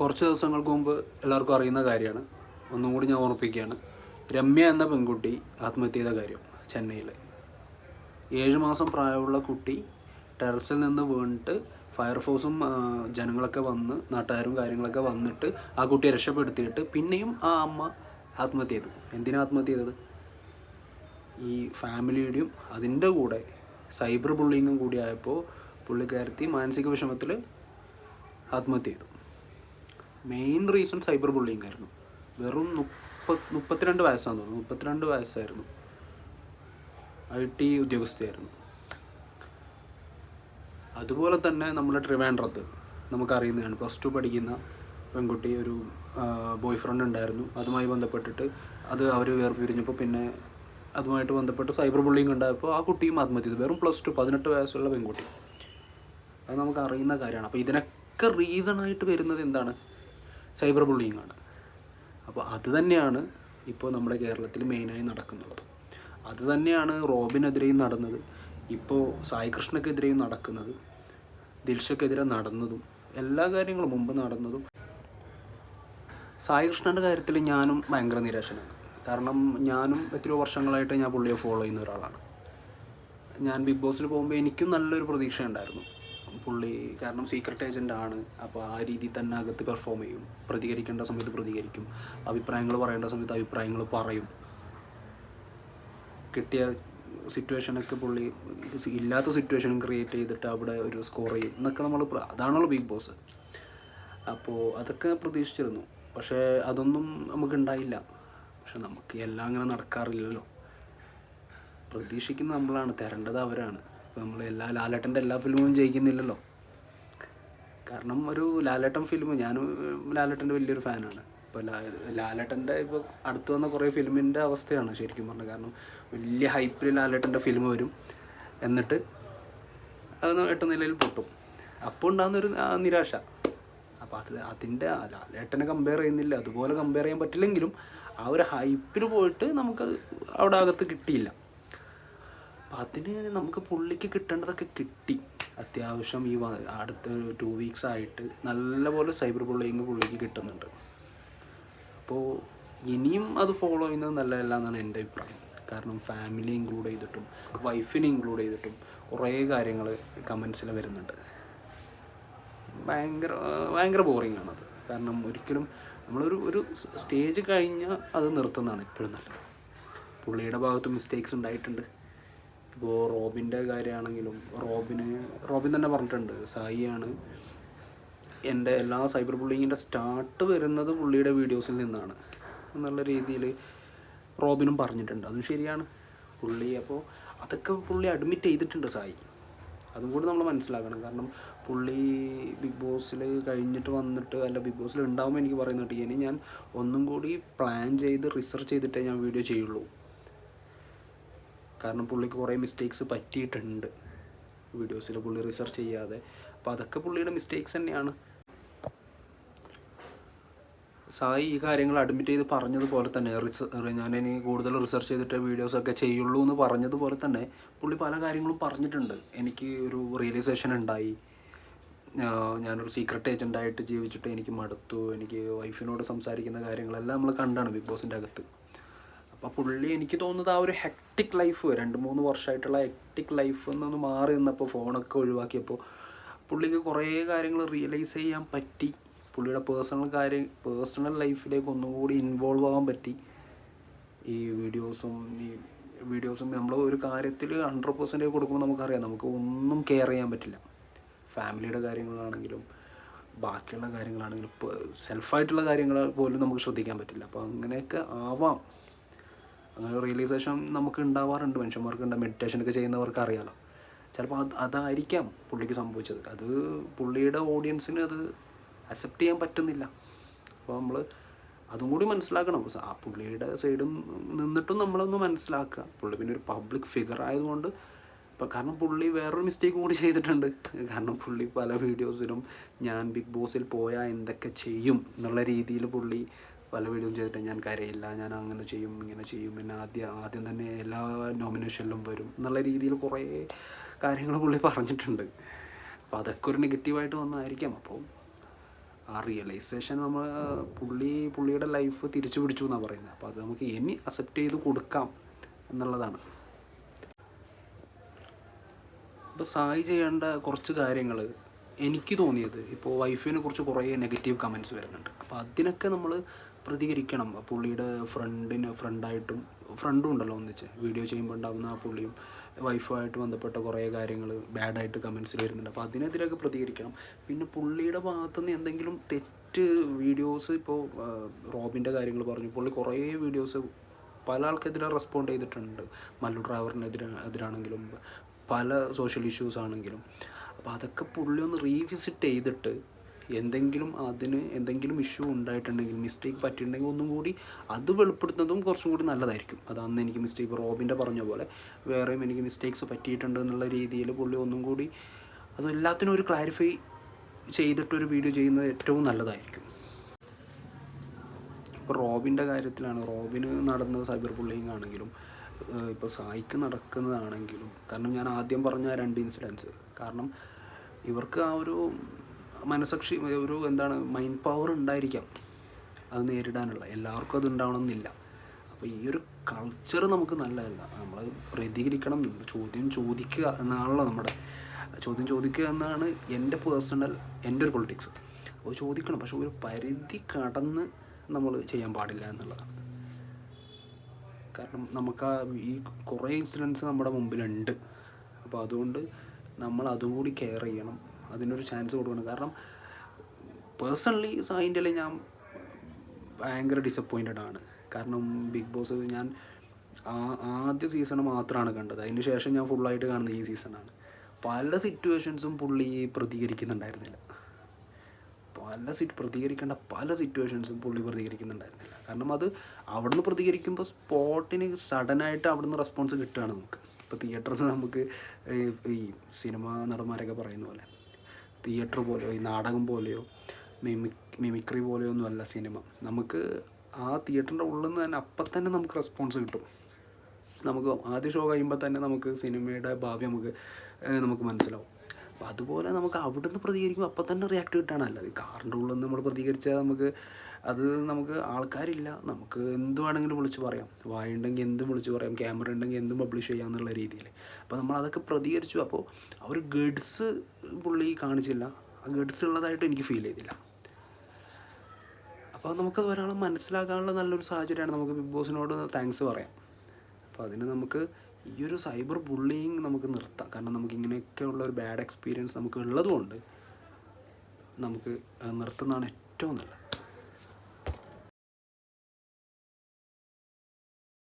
കുറച്ച് ദിവസങ്ങൾക്ക് മുമ്പ് എല്ലാവർക്കും അറിയുന്ന കാര്യമാണ്. ഒന്നും കൂടി ഞാൻ ഓർമ്മിപ്പിക്കുകയാണ്. രമ്യ എന്ന പെൺകുട്ടി ആത്മഹത്യ ചെയ്ത കാര്യം ചെന്നൈയിൽ ഏഴ് മാസം പ്രായമുള്ള കുട്ടി ടെറസിൽ നിന്ന് വീണിട്ട് ഫയർഫോഴ്സും ജനങ്ങളൊക്കെ വന്ന് നാട്ടുകാരും കാര്യങ്ങളൊക്കെ വന്നിട്ട് ആ കുട്ടിയെ രക്ഷപ്പെടുത്തിയിട്ട് പിന്നെയും ആ അമ്മ ആത്മഹത്യ ചെയ്തു. എന്തിനാ ആത്മഹത്യ ചെയ്തത്? ഈ ഫാമിലിയുടെയും അതിന്റെ കൂടെ സൈബർ ബുള്ളിങ്ങും കൂടി ആയപ്പോൾ പുള്ളിക്കാരത്തി മാനസിക വിഷമത്തിൽ ആത്മഹത്യ ചെയ്തു. മെയിൻ റീസൺ സൈബർ ബുള്ളിങ് ആയിരുന്നു. വെറും മുപ്പത് മുപ്പത്തിരണ്ട് വയസ്സാന്ന് തോന്നുന്നു. മുപ്പത്തിരണ്ട് വയസ്സായിരുന്നു. ഐ ടി ഉദ്യോഗസ്ഥയായിരുന്നു. അതുപോലെ തന്നെ നമ്മുടെ ട്രിവാൻഡ്രത്ത് നമുക്കറിയുന്നതാണ് പ്ലസ് ടു പഠിക്കുന്ന പെൺകുട്ടി ഒരു ബോയ് ഫ്രണ്ട് ഉണ്ടായിരുന്നു. അതുമായി ബന്ധപ്പെട്ടിട്ട് അത് അവർ വേർപിരിഞ്ഞപ്പോൾ പിന്നെ അതുമായിട്ട് ബന്ധപ്പെട്ട് സൈബർ ബുള്ളിങ് ഉണ്ടായപ്പോൾ ആ കുട്ടിയും ആത്മഹത്യ ചെയ്തു. വെറും പ്ലസ് ടു പതിനെട്ട് വയസ്സുള്ള പെൺകുട്ടി. അത് നമുക്ക് അറിയുന്ന കാര്യമാണ്. അപ്പോൾ ഇതിനൊക്കെ റീസണായിട്ട് വരുന്നത് എന്താണ്? സൈബർ ബുള്ളിങ് ആണ് അപ്പോൾ അത് തന്നെയാണ് ഇപ്പോൾ നമ്മുടെ കേരളത്തിൽ മെയിനായി നടക്കുന്നത്. അത് തന്നെയാണ് റോബിനെതിരെയും നടന്നത്. ഇപ്പോൾ സായി കൃഷ്ണക്കെതിരെയും നടക്കുന്നത്. ദിൽഷക്കെതിരെ നടന്നതും എല്ലാ കാര്യങ്ങളും മുമ്പ് നടന്നതും. സായി കൃഷ്ണന്റെ കാര്യത്തിൽ ഞാനും ഭയങ്കര നിരാശനാണ്. കാരണം ഞാനും എത്രയോ വർഷങ്ങളായിട്ട് ഞാൻ പുള്ളിയെ ഫോളോ ചെയ്യുന്ന ഒരാളാണ്. ഞാൻ ബിഗ് ബോസിൽ പോകുമ്പോൾ എനിക്കും നല്ലൊരു പ്രതീക്ഷ ഉണ്ടായിരുന്നു പുള്ളി കാരണം സീക്രട്ട് ഏജന്റ് ആണ്. അപ്പോൾ ആ രീതിയിൽ തന്നെ അകത്ത് പെർഫോം ചെയ്യും. പ്രതികരിക്കേണ്ട സമയത്ത് പ്രതികരിക്കും. അഭിപ്രായങ്ങൾ പറയേണ്ട സമയത്ത് അഭിപ്രായങ്ങൾ പറയും. കിട്ടിയ സിറ്റുവേഷനൊക്കെ പുള്ളി ഇല്ലാത്ത സിറ്റുവേഷനും ക്രിയേറ്റ് ചെയ്തിട്ട് അവിടെ ഒരു സ്കോർ ചെയ്യും. എന്നൊക്കെ നമ്മൾ അതാണല്ലോ ബിഗ് ബോസ് അപ്പോൾ അതൊക്കെ പ്രതീക്ഷിച്ചിരുന്നു. പക്ഷേ അതൊന്നും നമുക്ക് ഉണ്ടായില്ല. പക്ഷെ നമുക്ക് എല്ലാം അങ്ങനെ നടക്കാറില്ലല്ലോ. പ്രതീക്ഷിക്കുന്ന നമ്മളാണ്. തരേണ്ടത് അവരാണ്. ഇപ്പോൾ നമ്മൾ എല്ലാ ലാലേട്ടന്റെ എല്ലാ ഫിലിമും ജയിക്കുന്നില്ലല്ലോ. കാരണം ഒരു ലാലേട്ടൻ ഫിലിം ഞാനും ലാലേട്ടന്റെ വലിയൊരു ഫാനാണ്. ഇപ്പോൾ ലാ ലാലേട്ടന്റെ ഇപ്പോൾ അടുത്ത് വന്ന കുറേ ഫിലിമിന്റെ അവസ്ഥയാണ് ശരിക്കും പറഞ്ഞത് കാരണം വലിയ ഹൈപ്പിൽ ലാലേട്ടന്റെ ഫിലിം വരും. എന്നിട്ട് അത് എട്ട് നിലയിൽ പൊട്ടും. അപ്പോൾ ഉണ്ടാകുന്നൊരു നിരാശ. അപ്പോൾ അത് അതിന്റെ ലാലേട്ടനെ കമ്പയർ ചെയ്യുന്നില്ല. അതുപോലെ കമ്പയർ ചെയ്യാൻ പറ്റില്ലെങ്കിലും ആ ഒരു ഹൈപ്പിൽ പോയിട്ട് നമുക്കത് അവിടെ അകത്ത് കിട്ടിയില്ല. അപ്പം അതിന് നമുക്ക് പുള്ളിക്ക് കിട്ടേണ്ടതൊക്കെ കിട്ടി. അത്യാവശ്യം ഈ അടുത്ത ടു വീക്സ് ആയിട്ട് നല്ലപോലെ സൈബർ ബുള്ളിങ് പുള്ളിക്ക് കിട്ടുന്നുണ്ട്. അപ്പോൾ ഇനിയും അത് ഫോളോ ചെയ്യുന്നത് നല്ലതല്ല എന്നാണ് എന്റെ അഭിപ്രായം. കാരണം ഫാമിലി ഇൻക്ലൂഡ് ചെയ്തിട്ടും വൈഫിനെ ഇൻക്ലൂഡ് ചെയ്തിട്ടും കുറേ കാര്യങ്ങൾ കമൻസിൽ വരുന്നുണ്ട്. ഭയങ്കര ഭയങ്കര ബോറിംഗ് ആണത് കാരണം ഒരിക്കലും നമ്മളൊരു ഒരു സ്റ്റേജ് കഴിഞ്ഞാൽ അത് നിർത്തുന്നതാണ് എപ്പോഴും നല്ലത്. പുള്ളിയുടെ ഭാഗത്ത് മിസ്റ്റേക്സ് ഉണ്ടായിട്ടുണ്ട്. ഇപ്പോൾ റോബിന്റെ കാര്യമാണെങ്കിലും റോബിന് റോബിൻ തന്നെ പറഞ്ഞിട്ടുണ്ട് സായിയാണ് എന്റെ എല്ലാ സൈബർ ബുള്ളിങ്ങിന്റെ സ്റ്റാർട്ട് വരുന്നത് പുള്ളിയുടെ വീഡിയോസിൽ നിന്നാണ് എന്നുള്ള രീതിയിൽ റോബിനും പറഞ്ഞിട്ടുണ്ട്. അതും ശരിയാണ്. പുള്ളി അപ്പോൾ അതൊക്കെ പുള്ളി അഡ്മിറ്റ് ചെയ്തിട്ടുണ്ട് സായി. അതും കൂടി നമ്മൾ മനസ്സിലാക്കണം. കാരണം പുള്ളി ബിഗ് ബോസിൽ കഴിഞ്ഞിട്ട് വന്നിട്ട് അല്ല ബിഗ് ബോസിൽ ഉണ്ടാകുമ്പോൾ എനിക്ക് പറയുന്നുണ്ട്. ഇനി ഞാൻ ഒന്നും കൂടി പ്ലാൻ ചെയ്ത് റിസർച്ച് ചെയ്തിട്ടേ ഞാൻ വീഡിയോ ചെയ്യുള്ളൂ. കാരണം പുള്ളിക്ക് കുറേ മിസ്റ്റേക്സ് പറ്റിയിട്ടുണ്ട്. വീഡിയോസിൽ പുള്ളി റിസർച്ച് ചെയ്യാതെ. അപ്പോൾ അതൊക്കെ പുള്ളിയുടെ മിസ്റ്റേക്സ് തന്നെയാണ്. സായി ഈ കാര്യങ്ങൾ അഡ്മിറ്റ് ചെയ്ത് പറഞ്ഞതുപോലെ തന്നെ റിസർ ഞാൻ ഇനി കൂടുതൽ റിസർച്ച് ചെയ്തിട്ട് വീഡിയോസൊക്കെ ചെയ്യുള്ളൂ എന്ന് പറഞ്ഞതുപോലെ തന്നെ പുള്ളി പല കാര്യങ്ങളും പറഞ്ഞിട്ടുണ്ട്. എനിക്ക് ഒരു റിയലൈസേഷൻ ഉണ്ടായി. ഞാനൊരു സീക്രട്ട് ഏജന്റായിട്ട് ജീവിച്ചിട്ട് എനിക്ക് മടുത്തു. എനിക്ക് വൈഫിനോട് സംസാരിക്കുന്ന കാര്യങ്ങളെല്ലാം നമ്മൾ കണ്ടാണ് ബിഗ് ബോസിന്റെ അകത്ത്. അപ്പോൾ പുള്ളി എനിക്ക് തോന്നുന്നത് ആ ഒരു ഹെക്ടിക് ലൈഫ് രണ്ട് മൂന്ന് വർഷമായിട്ടുള്ള ഹെക്ടിക് ലൈഫ് എന്നൊന്ന് മാറി നിന്നപ്പോൾ ഫോണൊക്കെ ഒഴിവാക്കിയപ്പോൾ പുള്ളിക്ക് കുറേ കാര്യങ്ങൾ റിയലൈസ് ചെയ്യാൻ പറ്റി. പുള്ളിയുടെ പേഴ്സണൽ കാര്യം പേഴ്സണൽ ലൈഫിലേക്ക് ഒന്നും കൂടി ഇൻവോൾവ് ആകാൻ പറ്റി. ഈ വീഡിയോസും ഈ വീഡിയോസും നമ്മൾ ഒരു കാര്യത്തിൽ ഹൺഡ്രഡ് പെർസെന്റേജ് കൊടുക്കുമ്പോൾ നമുക്കറിയാം നമുക്ക് ഒന്നും കെയർ ചെയ്യാൻ പറ്റില്ല. ഫാമിലിയുടെ കാര്യങ്ങളാണെങ്കിലും ബാക്കിയുള്ള കാര്യങ്ങളാണെങ്കിലും സെൽഫായിട്ടുള്ള കാര്യങ്ങൾ പോലും നമുക്ക് ശ്രദ്ധിക്കാൻ പറ്റില്ല. അപ്പോൾ അങ്ങനെയൊക്കെ ആവാം. അങ്ങനെ റിയലൈസേഷൻ നമുക്ക് ഉണ്ടാവാറുണ്ട് മനുഷ്യന്മാർക്ക് ഉണ്ട് മെഡിറ്റേഷനൊക്കെ ചെയ്യുന്നവർക്ക് അറിയാലോ. ചിലപ്പോൾ അത് അതായിരിക്കാം പുള്ളിക്ക് സംഭവിച്ചത്. അത് പുള്ളിയുടെ ഓഡിയൻസിന് അത് അക്സെപ്റ്റ് ചെയ്യാൻ പറ്റുന്നില്ല. അപ്പോൾ നമ്മൾ അതും കൂടി മനസ്സിലാക്കണം. ആ പുള്ളിയുടെ സൈഡും നിന്നിട്ടും നമ്മളൊന്ന് മനസ്സിലാക്കുക. പുള്ളി പിന്നെ ഒരു പബ്ലിക് ഫിഗർ ആയതുകൊണ്ട് ഇപ്പം കാരണം പുള്ളി വേറൊരു മിസ്റ്റേക്ക് കൂടി ചെയ്തിട്ടുണ്ട്. കാരണം പുള്ളി പല വീഡിയോസിലും ഞാൻ ബിഗ് ബോസിൽ പോയാൽ എന്തൊക്കെ ചെയ്യും എന്നുള്ള രീതിയിൽ പുള്ളി പല വീഡിയോയും ചെയ്തിട്ട് ഞാൻ കരയില്ല ഞാൻ അങ്ങനെ ചെയ്യും ഇങ്ങനെ ചെയ്യും. പിന്നെ ആദ്യം ആദ്യം തന്നെ എല്ലാ നോമിനേഷനിലും വരും എന്നുള്ള രീതിയിൽ കുറേ കാര്യങ്ങൾ പുള്ളി പറഞ്ഞിട്ടുണ്ട്. അപ്പോൾ അതൊക്കെ ഒരു നെഗറ്റീവായിട്ട് വന്നായിരിക്കാം. അപ്പോൾ ആ റിയലൈസേഷൻ നമ്മൾ പുള്ളി പുള്ളിയുടെ ലൈഫ് തിരിച്ചു പിടിച്ചു എന്നാണ് പറയുന്നത് അപ്പോൾ അത് നമുക്ക് ഇനി അക്സെപ്റ്റ് ചെയ്ത് കൊടുക്കാം എന്നുള്ളതാണ്. ഇപ്പോൾ സായി ചെയ്യേണ്ട കുറച്ച് കാര്യങ്ങൾ എനിക്ക് തോന്നിയത് ഇപ്പോൾ വൈഫിനെ കുറിച്ച് കുറേ നെഗറ്റീവ് കമന്റ്സ് വരുന്നുണ്ട്. അപ്പോൾ അതിനൊക്കെ നമ്മൾ പ്രതികരിക്കണം. പുള്ളിയുടെ ഫ്രണ്ടിന് ഫ്രണ്ടായിട്ടും ഫ്രണ്ടും ഉണ്ടല്ലോ ഒന്നിച്ച്. വീഡിയോ ചെയ്യുമ്പോൾ ഉണ്ടാകുന്ന ആ പുള്ളിയും വൈഫുമായിട്ട് ബന്ധപ്പെട്ട കുറേ കാര്യങ്ങൾ ബാഡായിട്ട് കമൻസിൽ വരുന്നുണ്ട്. അപ്പോൾ അതിനെതിരെയൊക്കെ പ്രതികരിക്കണം. പിന്നെ പുള്ളിയുടെ ഭാഗത്തുനിന്ന് എന്തെങ്കിലും തെറ്റ് വീഡിയോസ് ഇപ്പോൾ റോബിന്റെ കാര്യങ്ങൾ പറഞ്ഞു. പുള്ളി കുറേ വീഡിയോസ് പല ആൾക്കെതിരെ റെസ്പോണ്ട് ചെയ്തിട്ടുണ്ട്. മല്ലു ഡ്രൈവറിനെതിരെ എതിരാണെങ്കിലും പല സോഷ്യൽ ഇഷ്യൂസ് ആണെങ്കിലും. അപ്പോൾ അതൊക്കെ പുള്ളി ഒന്ന് റീവിസിറ്റ് ചെയ്തിട്ട് എന്തെങ്കിലും അതിന് എന്തെങ്കിലും ഇഷ്യൂ ഉണ്ടായിട്ടുണ്ടെങ്കിൽ മിസ്റ്റേക്ക് പറ്റിയിട്ടുണ്ടെങ്കിൽ ഒന്നും കൂടി അത് വെളിപ്പെടുത്തുന്നതും കുറച്ചും കൂടി നല്ലതായിരിക്കും. അത് അന്ന് എനിക്ക് മിസ്റ്റേക്ക് റോബിന്റെ പറഞ്ഞ പോലെ വേറെയും എനിക്ക് മിസ്റ്റേക്സ് പറ്റിയിട്ടുണ്ട് എന്നുള്ള രീതിയിൽ പുള്ളി ഒന്നും കൂടി അത് എല്ലാത്തിനും ഒരു ക്ലാരിഫൈ ചെയ്തിട്ടൊരു വീഡിയോ ചെയ്യുന്നത് ഏറ്റവും നല്ലതായിരിക്കും. ഇപ്പോൾ റോബിന്റെ കാര്യത്തിലാണ് റോബിന് നടന്ന സൈബർ ബുള്ളിങ് ആണെങ്കിലും ഇപ്പോൾ സായിക്ക് നടക്കുന്നതാണെങ്കിലും കാരണം ഞാൻ ആദ്യം പറഞ്ഞ രണ്ട് ഇൻസിഡൻസ് കാരണം ഇവർക്ക് ആ ഒരു മനസാക്ഷി ഒരു എന്താണ് മൈൻഡ് പവർ ഉണ്ടായിരിക്കാം. അത് നേരിടാനുള്ള. എല്ലാവർക്കും അത് ഉണ്ടാവണമെന്നില്ല. അപ്പോൾ ഈ ഒരു കൾച്ചർ നമുക്ക് നല്ലതല്ല. നമ്മൾ പ്രതികരിക്കണം ചോദ്യം ചോദിക്കുക എന്നാണല്ലോ നമ്മുടെ ചോദ്യം ചോദിക്കുക എന്നാണ് എന്റെ പേഴ്സണൽ എന്റെ ഒരു പൊളിറ്റിക്സ് അപ്പോൾ ചോദിക്കണം പക്ഷെ ഒരു പരിധി കടന്ന് നമ്മൾ ചെയ്യാൻ പാടില്ല എന്നുള്ളതാണ്. കാരണം നമുക്ക് ആ ഈ കുറേ ഇൻസിഡൻസ് നമ്മുടെ മുമ്പിലുണ്ട്. അപ്പോൾ അതുകൊണ്ട് നമ്മൾ അതും കൂടി കെയർ ചെയ്യണം. അതിനൊരു ചാൻസ് കൊടുക്കണം. കാരണം പേഴ്സണലി സായിന്റെ ഞാൻ ഭയങ്കര ഡിസപ്പോയിന്റഡ് ആണ്. കാരണം ബിഗ് ബോസ് ഞാൻ ആ- ആദ്യ സീസൺ മാത്രമാണ് കണ്ടത്. അതിന് ശേഷം ഞാൻ ഫുള്ളായിട്ട് കാണുന്നത് ഈ സീസണാണ് പല സിറ്റുവേഷൻസും പുള്ളി പ്രതികരിക്കുന്നുണ്ടായിരുന്നില്ല. പല സിറ്റ് പ്രതികരിക്കേണ്ട പല സിറ്റുവേഷൻസും പുള്ളി പ്രതികരിക്കുന്നുണ്ടായിരുന്നില്ല. കാരണം അത് അവിടുന്ന് പ്രതികരിക്കുമ്പോൾ സ്പോട്ടിന് സഡനായിട്ട് അവിടുന്ന് റെസ്പോൺസ് കിട്ടുകയാണ് നമുക്ക്. ഇപ്പോൾ തിയേറ്ററിൽ നമുക്ക് ഈ സിനിമ നടന്മാരൊക്കെ പറയുന്ന പോലെ. തിയേറ്റർ പോലെയോ ഈ നാടകം പോലെയോ മിമിക് മിമിക്രി പോലെയോ ഒന്നുമല്ല സിനിമ. നമുക്ക് ആ തിയേറ്ററിന്റെ ഉള്ളിൽ നിന്ന് തന്നെ അപ്പം തന്നെ നമുക്ക് റെസ്പോൺസ് കിട്ടും. നമുക്ക് ആദ്യ ഷോ കഴിയുമ്പോൾ തന്നെ നമുക്ക് സിനിമയുടെ ഭാവി നമുക്ക് നമുക്ക് മനസ്സിലാവും. അപ്പോൾ അതുപോലെ നമുക്ക് അവിടുന്ന് പ്രതികരിക്കുമ്പോൾ അപ്പം തന്നെ റിയാക്ട് കിട്ടാനല്ല കാറിന്റെ ഉള്ളിൽ നിന്ന് നമ്മൾ പ്രതികരിച്ചാൽ നമുക്ക് അത് നമുക്ക് ആൾക്കാരില്ല. നമുക്ക് എന്ത് വേണമെങ്കിലും വിളിച്ച് പറയാം. വായുണ്ടെങ്കിൽ എന്തും വിളിച്ച് പറയാം. ക്യാമറ ഉണ്ടെങ്കിൽ എന്തും പബ്ലിഷ് ചെയ്യാം എന്നുള്ള രീതിയിൽ. അപ്പോൾ നമ്മൾ അതൊക്കെ പ്രതികരിച്ചു. അപ്പോൾ ആ ഒരു ഗഡ്സ് പുള്ളി കാണിച്ചില്ല. ആ ഗഡ്സ് ഉള്ളതായിട്ട് എനിക്ക് ഫീൽ ചെയ്തില്ല. അപ്പോൾ നമുക്കത് ഒരാളെ മനസ്സിലാക്കാനുള്ള നല്ലൊരു സാഹചര്യമാണ് നമുക്ക് ബിഗ് ബോസിനോട് താങ്ക്സ് പറയാം. അപ്പോൾ അതിന് നമുക്ക് ഈ ഒരു സൈബർ ബുള്ളിങ് നമുക്ക് നിർത്താം. കാരണം നമുക്ക് ഇങ്ങനെയൊക്കെയുള്ള ഒരു ബാഡ് എക്സ്പീരിയൻസ് നമുക്ക് ഉള്ളതുകൊണ്ട് നമുക്ക് നിർത്തുന്നതാണ് ഏറ്റവും നല്ലത്.